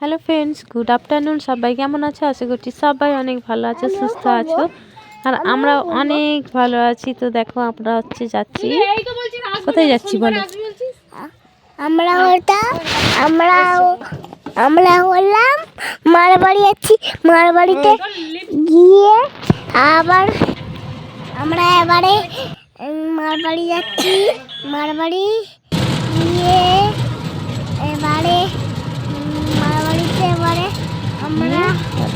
Hello friends good afternoon সবাই কেমন আছো? আশা করছি সবাই অনেক ভালো আছে সুস্থ আছো। আর আমরা অনেক ভালো আছি তো দেখো আমরা হচ্ছে যাচ্ছি। কোথায় যাচ্ছি বলো? আমরা ওটা আমরা আমরা হলাম মার বাড়ি যাচ্ছি মার বাড়িতে গিয়ে আবার আমরা এবারে উম, মার বাড়ি যাচ্ছি। মার বাড়ি গিয়ে এবারে উম, মার বাড়িতে এবারে আমরা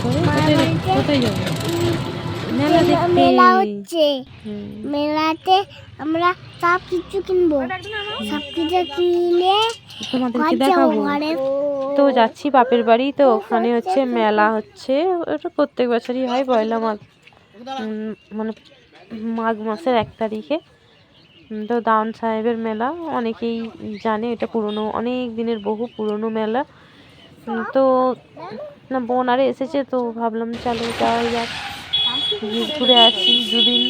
কোথায় বাড়িতে কোথায় যাব? উম, মেলা দেখতে। মেলা হচ্ছে। মেলাতে আমরা সব কিছু কিনবো। সব কিছু কিনে তোমাদেরকে দেখাবো? তো যাচ্ছি বাপের বাড়ি তো ওখানে হচ্ছে মেলা হচ্ছে। ওটা প্রত্যেক বছরই হয় পয়লা মাঘ। মানে মাঘ মাসের এক তারিখে। তো দাউন সাহেবের মেলা অনেকেই জানে এটা পুরনো অনেক দিনের বহু পুরনো মেলা। তো না বোন আরে এসেছে তো ভাবলাম চলো যাওয়া যাক। ঘুরে আসি দুদিন।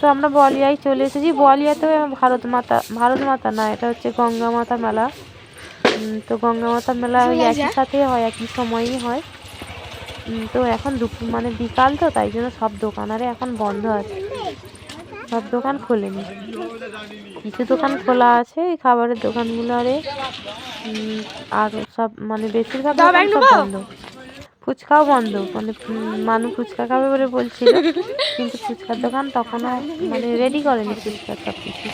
তো আমরা বলিয়ায় চলে এসেছি। বলিয়া তো ভারত মাতা ভারত মাতা না এটা হচ্ছে গঙ্গা মাতা মেলা। তো গঙ্গা মাতা মেলা ওই একই সাথে হয় একই সময়ই হয়। তো এখন দুপুর মানে বিকাল তো তাই জন্য সব দোকানারে এখন বন্ধ আছে। সব দোকান খোলেনি। কিছু দোকান খোলা আছে এই খাবারের দোকানগুলো আরে আর সব মানে বেশিরভাগ দোকান সব বন্ধ। ফুচকাও বন্ধ মানে মানু ফুচকা খাবে বলে বলছিল। কিন্তু ফুচকার দোকান তখনও মানে রেডি করেনি ফুচকার সব কিছু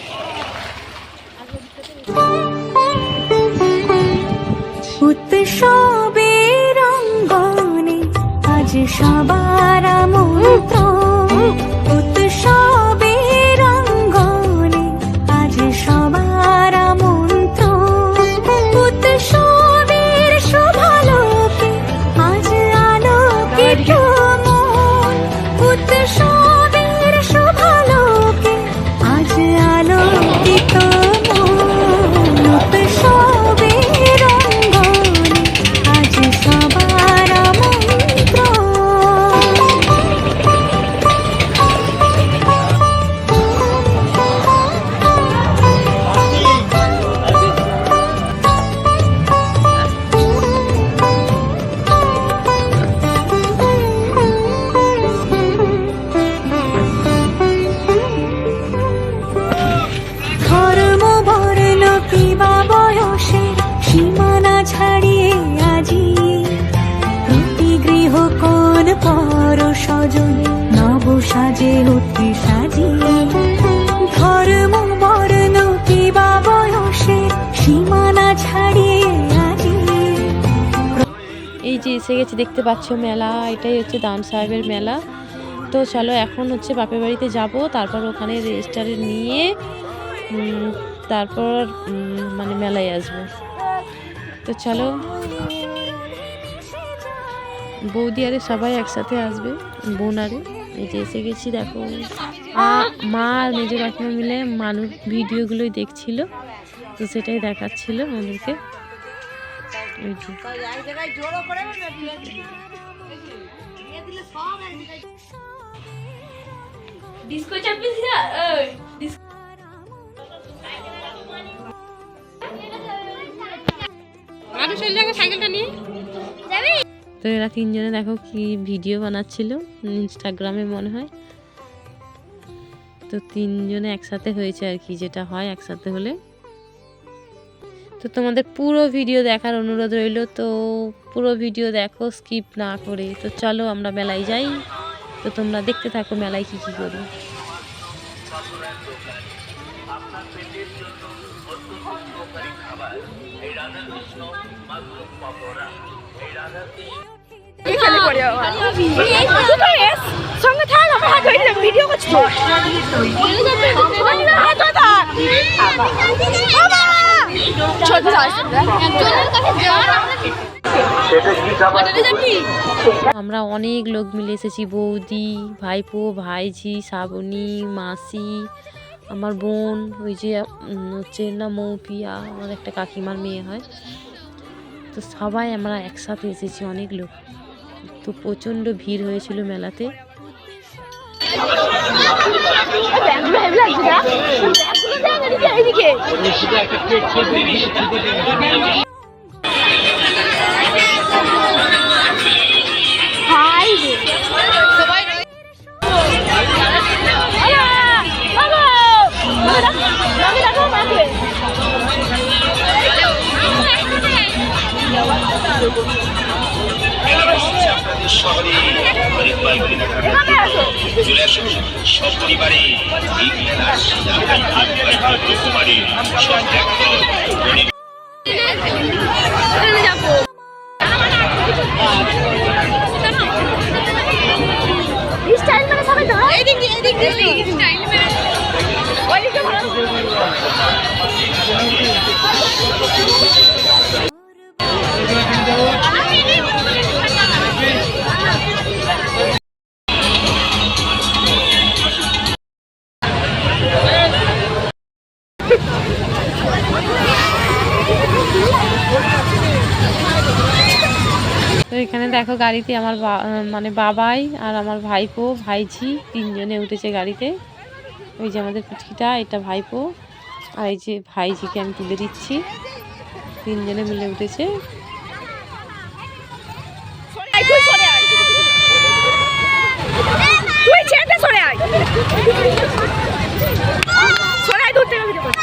উৎসবের অঙ্গনে আজ সবার আমন্ত্রণ। সীমানা ছাড়িয়ে এই যে এসে গেছে, দেখতে পাচ্ছ মেলা, এটাই হচ্ছে দান সাহেবের মেলা। তো চলো, এখন হচ্ছে বাপের বাড়িতে যাব, তারপর ওখানে রেজিস্টারে নিয়ে তারপর মানে মেলায় আসব। তো চলো, বৌদি আরে সবাই একসাথে আসবে, বোন আরে। এই যে এসে গেছি দেখো। মা- মা আর মেজো কাকিমা মিলে মানুষ ভিডিওগুলোই দেখছিল তো সেটাই দেখাচ্ছিল আমাদেরকে এই যে। তো এরা তিনজনে দেখো কি ভিডিও বানাচ্ছিল ইনস্টাগ্রামে মনে হয়। তো তিনজনে একসাথে হয়েছে আর কি, যেটা হয় একসাথে হলে। তো তোমাদের পুরো ভিডিও দেখার অনুরোধ রইল, তো পুরো ভিডিও দেখো স্কিপ না করে। তো চলো আমরা মেলায় যাই। তো তোমরা দেখতে থাকো মেলায় কি কি করি। আমরা অনেক লোক মিলে এসেছি, বৌদি, ভাইপো, ভাইঝি শ্রাবণী মাসি, আমার বোন, ওই যে হচ্ছে না মৌপিয়া, আমার একটা কাকিমার মেয়ে হয়। তো সবাই আমরা একসাথে এসেছি, অনেক লোক। তো প্রচণ্ড ভিড় হয়েছিল মেলাতে। চলে আসুন সব পরিবারে এই মেলার সিজাকাই করতে পারে সব একদম গরিব স্টাইল মানে সবাই ধর তো গাড়িতে আমার বা- মানে বাবাই আর আমার ভাইপো ভাইঝি তিনজনে উঠেছে গাড়িতে। ওই যে আমাদের পুচকিটা এটা ভাইপো। আর এই যে ভাইঝিকে আমি তুলে দিচ্ছি। তিনজনে মিলে উঠেছে। দূর থেকে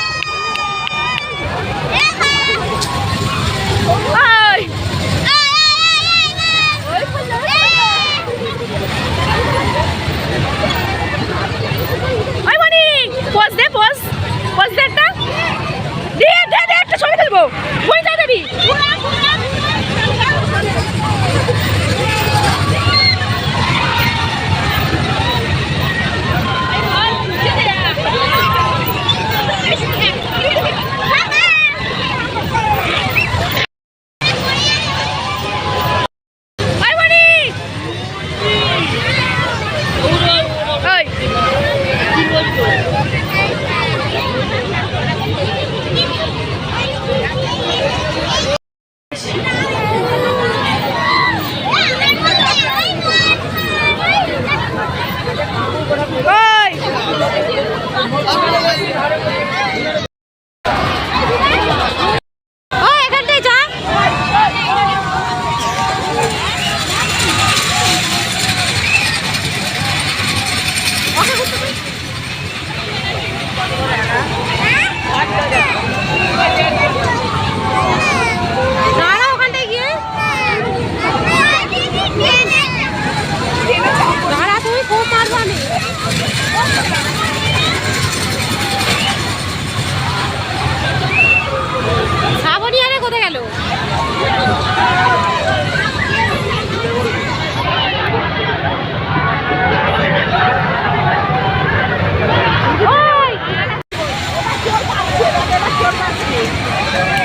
Go! কে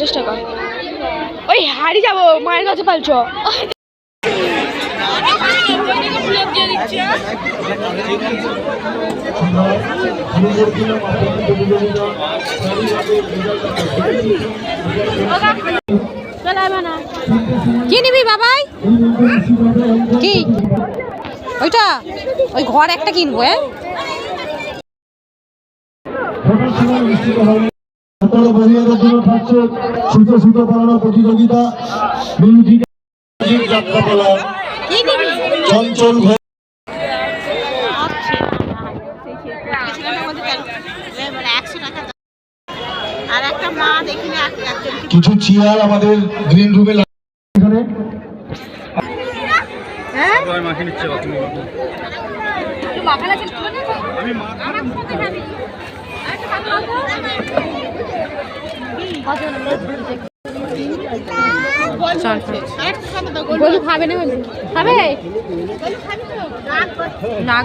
পঞ্চাশ টাকা। ওই হাড়ি যাব, মায়ের কাছে পালছ কি নিবি বাবাই? কি? ওইটা? ওই ঘর একটা কিনবো হ্যাঁ? সকল বহিরাগত জন্য থাকছে সুতো সুতো বানানো প্রতিযোগিতা। যাত্রাপালা চঞ্চল কিছু চেয়ার আমাদের গ্রিন রুমে এখানে। চল না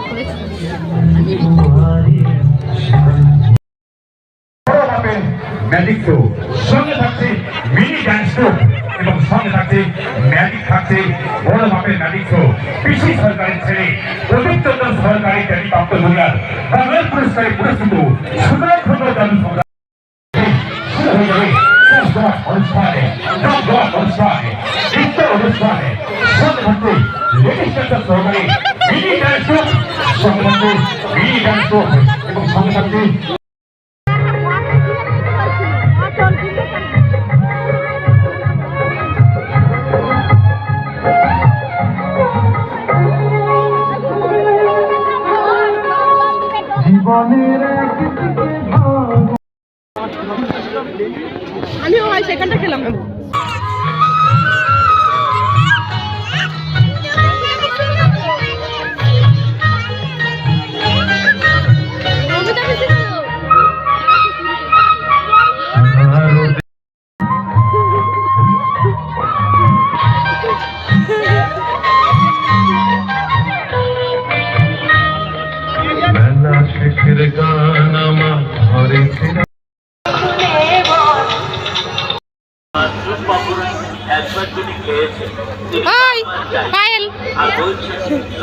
সরকারি পুরস্কারে পুরস্কৃত সুন্দর অনুষ্ঠানে দশ অনুষ্ঠানে নৃত্য অনুষ্ঠানে থাকছে লেডিস ড্যান্সার সহকারে মিনি সঙ্গে থাকছে মিনি ড্যান্স শো এবং সঙ্গে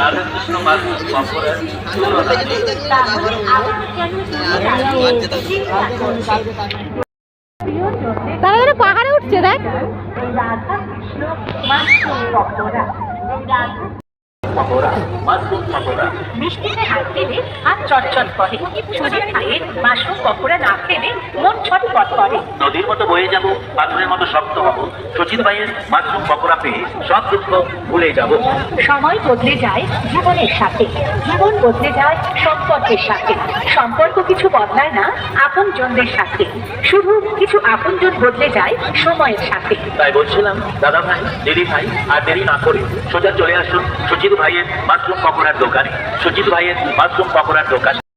রাধাকৃষ্ণ তারা যেন পাহাড়ে উঠছে দেখ। পকোড়া মাশরুম পকোড়া মিষ্টিতে হাত দিলে হাত চটচট করে। মাশরুম পকোড়া না খেলে মন ছটফট করে। নদীর মতো বয়ে যাব পাথরের মতো শক্ত হব। ভাইয়ের মাশরুম পকোড়া পেয়ে সব দুঃখ ভুলে যাব। সময় বদলে যায় জীবনের সাথে। জীবন বদলে যায় সম্পর্কের সাথে। সম্পর্ক কিছু বদলায় না আপনজনদের সাথে। শুধু কিছু আপনজন বদলে যায় সময়ের সাথে। তাই বলছিলাম দাদা ভাই দিদি ভাই আর দেরি না করে সোজা চলে আসুন সুচিত ভাইয়ের মাশরুম পকোড়ার দোকানে সুজিত ভাইয়ের মাশরুম পকোড়ার দোকানে।